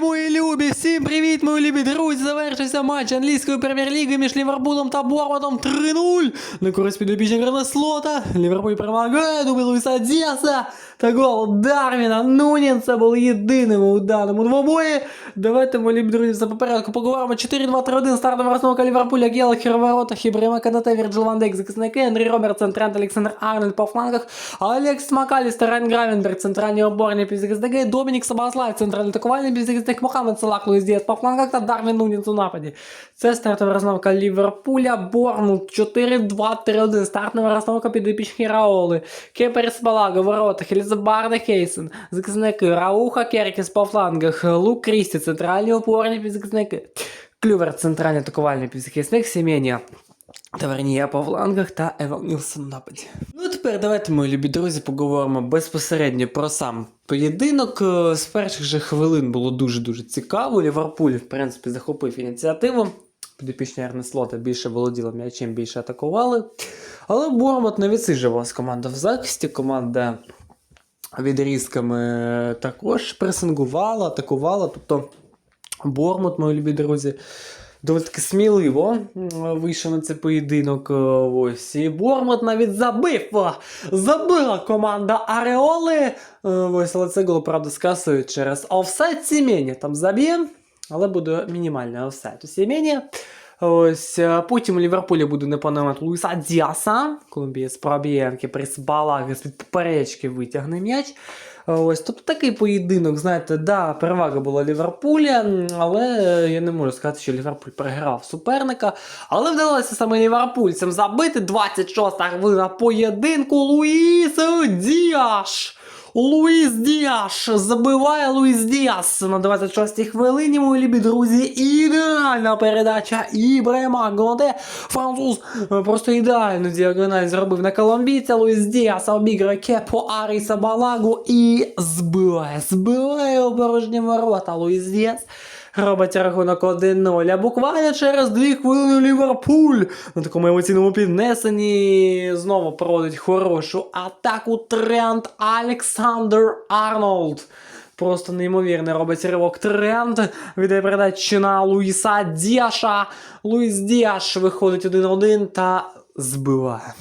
Привітики, мої любі! Всім привіт, мої любі друзі! Завершився матч англійської прем'єр-ліги між Ліверпулем та Бормутом 3-0 на користь підопічних Грана Слота. Ліверпуль перемагає, дубль Луїса Діаса та гол Дарвіна Нунінса були єдиними у даному двобої. Давайте, мої любі друзі, за попередку поговоримо. 4-2-3-1 стартова розновка Ліверпуля, Гелахер в воротах, Ібрема Канате, Вірджил Ван Дейк, захисники, Андрій Робертсон, Трент, Олександр Арнольд по флангах, Алекс Макалістер, Райн Гравенберг, центральні опорні півзахисники, Домінік Сабаслай, центральний атакувальний півзахисник, Мохаммед Салах, Луїс Діас по флангах та Дарвін Нунінс у нападі. Це стартова розновка Ліверпуля, Борнмут 4-2-3-1, стартова розновка підопічні Раоли, Кеперс Балага, воротах, Елізабарда Хейсен, захисники, Рауха Керкіс по флангах, Лук Крісті, центральні опорні півзахисники, Клювер, центральний атакувальний півзахисник, Сім'янія. Тавернія по флангах та Еван Нілсон нападі. Ну тепер давайте, мої любі друзі, поговоримо безпосередньо про сам поєдинок. Е, З перших же хвилин було дуже-дуже цікаво. Ліверпуль, в принципі, захопив ініціативу. Підопічні Арне Слота більше володіла м'ячем, більше атакували. Але Бормот не відсиджувалась команда в захисті. Команда відрізками також пресингувала, атакувала. Тобто Бормут, мої любі друзі, доволі таки сміливо вийшов на цей поєдинок. е, Ось. І Бормут навіть забив. Забила команда Ареоли. Е, Ось, але це гол, правда, скасують через офсайт Сімені. Там заб'є, але буде мінімальний офсайт у Сімені. Ось е, потім у Ліверпулі буде непонемат Луїса Діаса, колумбієць пробієнки приз Балаги з-під поперечки витягне м'яч. Ось, тобто такий поєдинок, знаєте, да, перевага була Ліверпуля, але я не можу сказати, що Ліверпуль переграв суперника. Але вдалося саме ліверпульцям забити 26-та хвилина поєдинку Луїс Діаш. Луїс Діаш забиває Луїс Діас на 26-й хвилині, мої любі друзі. Ідеальна передача Ібрема Годе. Француз е, просто ідеальну діагональ зробив на колумбійця. Луїс Діас обіграє Кепо Аріса Балагу і збиває, збиває у порожні ворота Луїс Діас. Робить рахунок 1-0. А буквально через 2 хвилини Ліверпуль на такому емоційному піднесенні знову проводить хорошу атаку Трент Александр Арнолд. Просто неймовірний робить ривок Трент. Віддає передачу на Луїса Діаша. Луїс Діаш виходить 1-1 та збиває.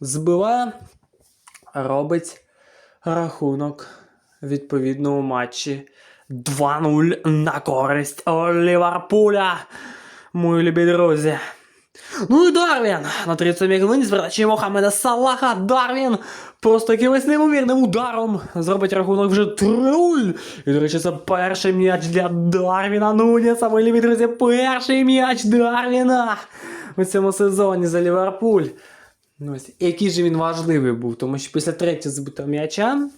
Збиває, робить рахунок відповідно у матчі 2-0 на користь Ліверпуля. Мої любі друзі. Ну і Дарвін на 37 хвилині з Мохамеда Салаха. Дарвін просто якимось неймовірним ударом зробить рахунок вже 3-0. І, до речі, це перший м'яч для Дарвіна Нуніса. Мої любі друзі, перший м'яч Дарвіна у цьому сезоні за Ліверпуль. Ну, ось, який же він важливий був, тому що після третього збитого м'яча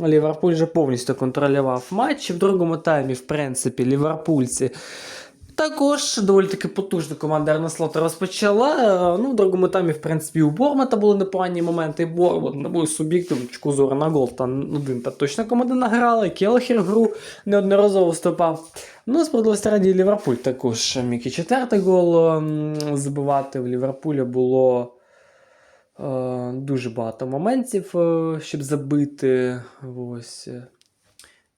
Ліверпуль вже повністю контролював матч. В другому таймі, в принципі, ліверпульці також доволі таки потужно команда Арне Слота розпочала. Ну, в другому таймі, в принципі, у Бормата були непогані моменти. Бормат не був суб'єктивну точку зору на гол. Там один та точно команда награла, і Келахер гру неодноразово вступав. Ну, справедливості раді Ліверпуль також міг і четвертий гол забивати. В Ліверпуля було. Е, дуже багато моментів, е, щоб забити. Ось. е.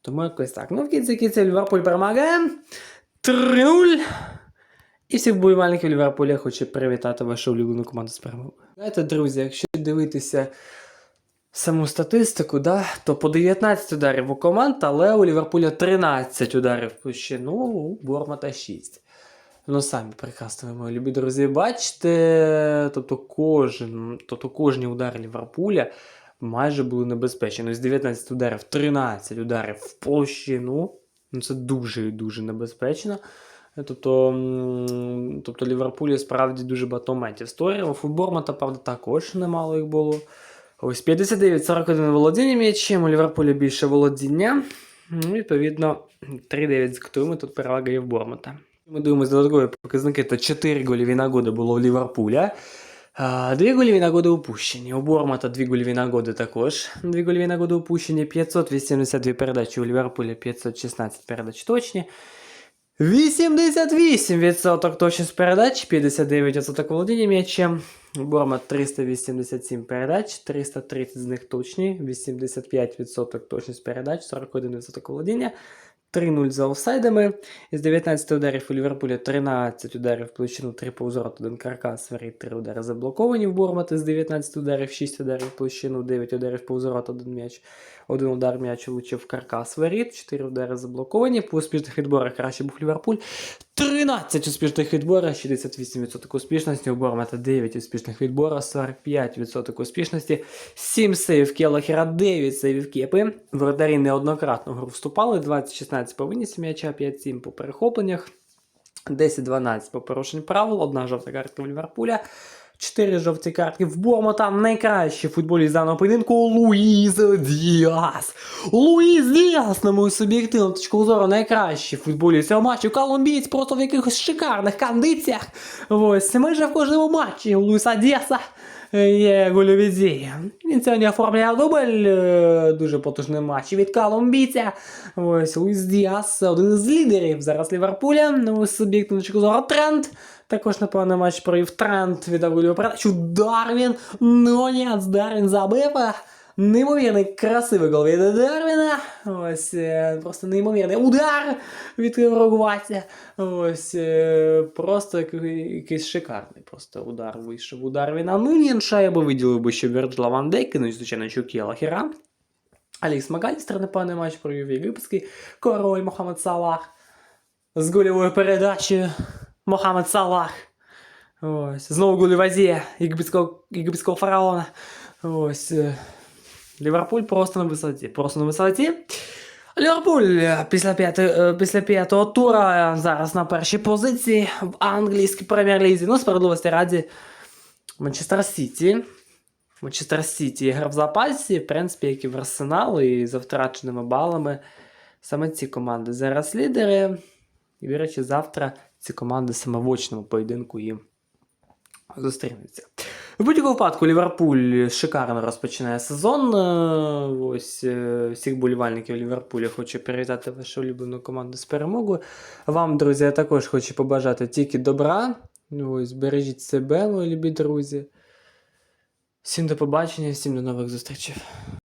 Тому якось так. Ну, в кінці кінці Ліверпуль перемагає. 3-0. І всіх вболівальників Ліверпуля хочу привітати вашу улюблену команду з перемогою. Знаєте, друзі, якщо дивитися саму статистику, да, то по 19 ударів у команд, але у Ліверпуля 13 ударів площину, у Бормата 6. Ну, самі прекрасно, ви, мої любі друзі, бачите, тобто кожен, тобто кожні удари Ліверпуля майже були небезпечні. Ну, з 19 ударів, 13 ударів в площину. Ну, це дуже і дуже небезпечно. Тобто, тобто Ліверпулі справді дуже багато моментів створював. У Бормата, правда, також немало їх було. Ось 59-41 володіння м'ячем, у Ліверпулі більше володіння. Ну, відповідно, 3-9 з тут перевага є в Бормата. Ми дивимося додаткові показники, то 4 гольові нагоди було в Ліверпуля. Дві гольові нагоди упущені. У Бормата дві гольові нагоди також. Дві гольові нагоди упущені. 582 передачі у Ліверпулі, 516 передач точні. 88% точність передач, 59% володіння м'ячем. Бормат 387 передач, 330 з них точні, 85% точність передач, 41% володіння, 3-0 за офсайдами. Із 19 ударів у Ліверпуля 13 ударів площину, 3 повзорот, 1 каркас, варі 3 удари заблоковані в Бормати з 19 ударів, 6 ударів площину, 9 ударів повзорот, 1 м'яч, 1 удар м'яч влучив в каркас воріт, 4 удари заблоковані. По успішних відборах краще був Ліверпуль. 13 успішних відборів, 68% успішності. У Бормата 9 успішних відборів, 45% успішності. 7 сейвів Келлахера, 9 сейвів Кепи. Воротарі неоднократно гру вступали. 20-16 по винісі м'яча, 5-7 по перехопленнях. 10-12 по порушенню правил, одна жовта картка в Ліверпуля. 4 жовті картки в Бормота. Найкращий футболіст даного поєдинку Луїз Діас. Луїз Діас, на мою суб'єктивну точку зору, найкращий футболіст цього матчу. Колумбієць просто в якихось шикарних кондиціях. Ось майже в кожному матчі у Луїса Діаса є гольові дії. Він сьогодні оформляє дубль, е, дуже потужний матч від колумбійця. Ось Луїс Діас, один із лідерів зараз Ліверпуля. Ну, суб'єктивну точку зору тренд. Також, напевно, матч провів тренд, від гольову передачу. Дарвін, ну ні, Дарвін забив. Неймовірний красивий гол від Дарвіна. Ось е, просто неймовірний удар від Рогватя. Ось е, просто якийсь шикарний просто удар вийшов у Дарвіна. Ну, інша я би виділив би ще Вірджила Ван Дейка, ну і звичайно, Чукіла Хіра. Алікс Макалістер, непевний матч провів єгипетський король Мохаммед Салах з гольовою передачею. Мохаммед Салах. Ось. Знову гольовазія єгипетського, єгипетського фараона. Ось. Ліверпуль просто на висоті. Просто на висоті. Ліверпуль е, після, п'яти, е, після п'ятого тура е, зараз на першій позиції в англійській прем'єр-лізі. Ну, справедливості раді Манчестер Сіті. Манчестер Сіті грав в запасі, в принципі, як і в Арсенал, і за втраченими балами. Саме ці команди зараз лідери. І, речі, завтра ці команди саме в очному поєдинку їм зустрінуться. В будь-якому випадку Ліверпуль шикарно розпочинає сезон. Е, Ось е, всіх болівальників Ліверпуля хочу привітати вашу улюблену команду з перемогою. Вам, друзі, я також хочу побажати тільки добра. Ось, бережіть себе, мої любі друзі. Всім до побачення, всім до нових зустрічей.